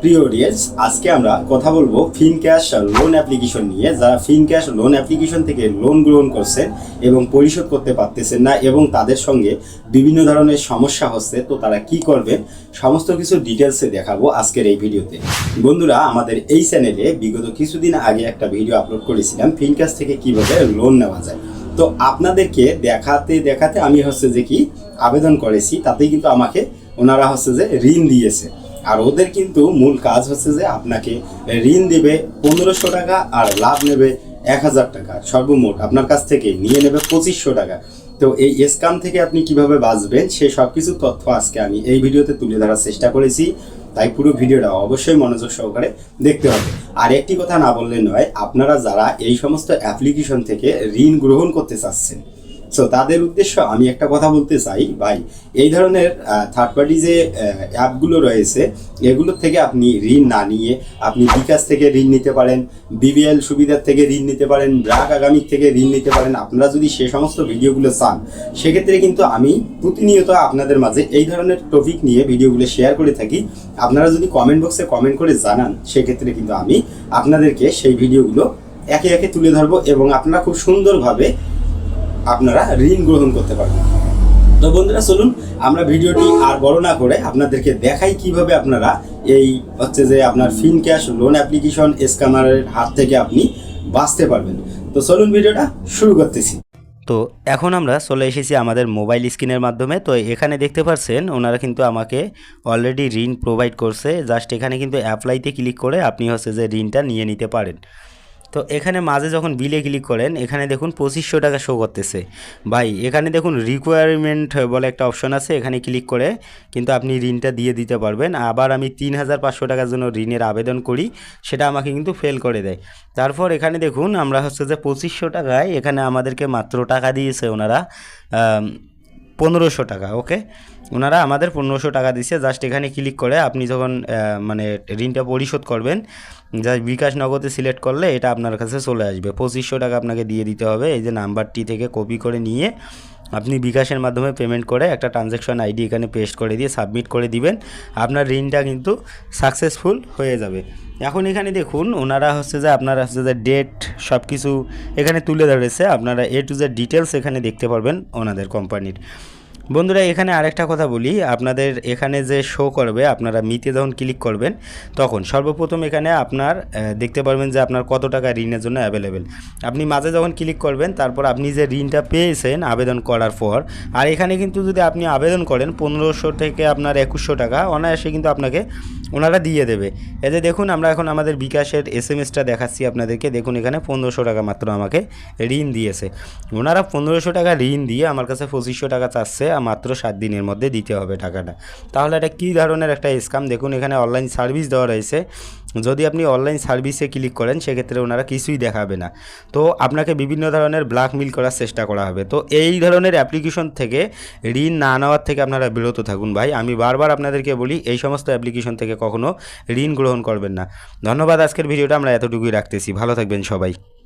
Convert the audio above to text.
প্রিয় অডিয়েন্স আজকে আমরা কথা বলব ফিন ক্যাশ লোন অ্যাপ্লিকেশন নিয়ে। যারা ফিন ক্যাশ লোন অ্যাপ্লিকেশন থেকে লোন গ্রহণ করছেন এবং পরিশোধ করতে পারতেছেন না এবং তাদের সঙ্গে বিভিন্ন ধরনের সমস্যা হচ্ছে, তো তারা কি করবেন সমস্ত কিছু ডিটেলসে দেখাবো আজকের এই ভিডিওতে। বন্ধুরা, আমাদের এই চ্যানেলে বিগত কিছুদিন আগে একটা ভিডিও আপলোড করেছিলাম ফিন ক্যাশ থেকে কীভাবে লোন নেওয়া যায়। তো আপনাদেরকে দেখাতে দেখাতে আমি হচ্ছে যে কি আবেদন করেছি, তাতেই কিন্তু আমাকে ওনারা হচ্ছে যে ঋণ দিয়েছে। আর ওদের কিন্তু মূল কাজ হচ্ছে যে আপনাকে ঋণ দেবে পনেরোশো টাকা আর লাভ নেবে এক হাজার টাকা, সর্বমোট আপনার কাছ থেকে নিয়ে নেবে পঁচিশশো টাকা। তো এই স্ক্যাম থেকে আপনি কীভাবে বাঁচবেন সে সব কিছু তথ্য আজকে আমি এই ভিডিওতে তুলে ধরার চেষ্টা করেছি। তাই পুরো ভিডিওটা অবশ্যই মনোযোগ সহকারে দেখতে হবে। আর একটি কথা না বললে নয়, আপনারা যারা এই সমস্ত অ্যাপ্লিকেশন থেকে ঋণ গ্রহণ করতে চাচ্ছেন সো তাদের উদ্দেশ্য আমি একটা কথা বলতে চাই, ভাই। এই ধরনের থার্ড পার্টি যে অ্যাপগুলো রয়েছে এগুলোর থেকে আপনি ঋণ না নিয়ে আপনি বিকাশ থেকে ঋণ নিতে পারেন বিবিএল সুবিধার থেকে ঋণ নিতে পারেন ব্রাক আগামী থেকে ঋণ নিতে পারেন, আপনারা যদি সে সমস্ত ভিডিওগুলো চান, সেক্ষেত্রে কিন্তু আমি প্রতিনিয়ত আপনাদের মাঝে এই ধরনের টপিক নিয়ে ভিডিওগুলো শেয়ার করে থাকি। আপনারা যদি কমেন্ট বক্সে কমেন্ট করে জানান, সেক্ষেত্রে কিন্তু আমি আপনাদেরকে সেই ভিডিওগুলো একে একে তুলে ধরবো এবং আপনারা খুব সুন্দরভাবে আপনারা ঋণ গ্রহণ করতে পারবেন। তো বন্ধুরা, চলুন আমরা ভিডিওটি আর বড় না করে আপনাদেরকে দেখাই কীভাবে আপনারা এই হচ্ছে যে আপনার ফিন ক্যাশ লোন অ্যাপ্লিকেশন স্ক্যামারের হাত থেকে আপনি বাঁচতে পারবেন। তো চলুন ভিডিওটা শুরু করতেছি। তো এখন আমরা চলে এসেছি আমাদের মোবাইল স্ক্রিনের মাধ্যমে। তো এখানে দেখতে পাচ্ছেন ওনারা কিন্তু আমাকে অলরেডি ঋণ প্রোভাইড করছে। জাস্ট এখানে কিন্তু অ্যাপ্লাইতে ক্লিক করে আপনি হচ্ছে যে ঋণটা নিয়ে নিতে পারেন। তো এখানে মাঝে যখন বিলে ক্লিক করেন, এখানে দেখুন পঁচিশশো টাকা শো করতেছে। ভাই, এখানে দেখুন রিকোয়ারমেন্ট বলে একটা অপশন আছে, এখানে ক্লিক করে কিন্তু আপনি ঋণটা দিয়ে দিতে পারবেন। আবার আমি তিন হাজার পাঁচশো টাকার জন্য ঋণের আবেদন করি, সেটা আমাকে কিন্তু ফেল করে দেয়। তারপর এখানে দেখুন, আমরা হচ্ছে যে পঁচিশশো টাকায় এখানে আমাদেরকে মাত্র টাকা দিয়েছে ওনারা পনেরোশো টাকা ওকে ওনারা আমাদের পনেরোশো টাকা দিচ্ছে জাস্ট এখানে ক্লিক করে আপনি যখন মানে ঋণটা পরিশোধ করবেন জাস্ট বিকাশ নগদে সিলেক্ট করলে এটা আপনার কাছে চলে আসবে। পঁচিশশো টাকা আপনাকে দিয়ে দিতে হবে, এই যে নাম্বারটি থেকে কপি করে নিয়ে আপনি বিকাশের মাধ্যমে পেমেন্ট করে একটা ট্রানজ্যাকশন আইডি এখানে পেস্ট করে দিয়ে সাবমিট করে দিবেন। আপনার ঋণটা কিন্তু সাকসেসফুল হয়ে যাবে। এখন এখানে দেখুন, ওনারা হচ্ছে যে আপনারা হচ্ছে যে ডেট সব কিছু এখানে তুলে ধরেছে। আপনারা এ টু জেড ডিটেলস এখানে দেখতে পারবেন ওনাদের কোম্পানির বন্ধুরা, এখানে আরেকটা কথা বলি। আপনাদের এখানে যে শো করবে, আপনারা মিতে যখন ক্লিক করবেন, তখন সর্বপ্রথম এখানে আপনার দেখতে পারবেন যে আপনার কত টাকা ঋণের জন্য অ্যাভেলেবেল আপনি মাঝে যখন ক্লিক করবেন, তারপর আপনি যে ঋণটা পেয়েছেন আবেদন করার পর, আর এখানে কিন্তু যদি আপনি আবেদন করেন, পনেরোশো থেকে আপনার একুশশো টাকা, অনায়াসে কিন্তু আপনাকে ওনারা দিয়ে দেবে। এই যে দেখুন, আমরা এখন আমাদের বিকাশের এস এম এসটা দেখাচ্ছি আপনাদেরকে। দেখুন, এখানে পনেরোশো টাকা মাত্র আমাকে ঋণ দিয়েছে। ওনারা পনেরোশো টাকা ঋণ দিয়ে আমার কাছে পঁচিশশো টাকা চাচ্ছে। মাত্র সাত দিনের মধ্যে দিতে হবে টাকাটা। তাহলে এটা কী ধরনের একটা স্কাম দেখুন, এখানে অনলাইন সার্ভিস দেওয়া রয়েছে। যদি আপনি অনলাইন সার্ভিসে ক্লিক করেন, সেক্ষেত্রে ওনারা কিছুই দেখাবে না। তো আপনাকে বিভিন্ন ধরনের ব্ল্যাকমেল করার চেষ্টা করা হবে। তো এই ধরনের অ্যাপ্লিকেশন থেকে ঋণ না নেওয়ার থেকে আপনারা বিরত থাকুন ভাই। আমি বারবার আপনাদেরকে বলি, এই সমস্ত অ্যাপ্লিকেশন থেকে কখনো ঋণ গ্রহণ করবেন না। ধন্যবাদ আজকের ভিডিওটা, আমরা এতটুকুই রাখতেছি। ভালো থাকবেন সবাই।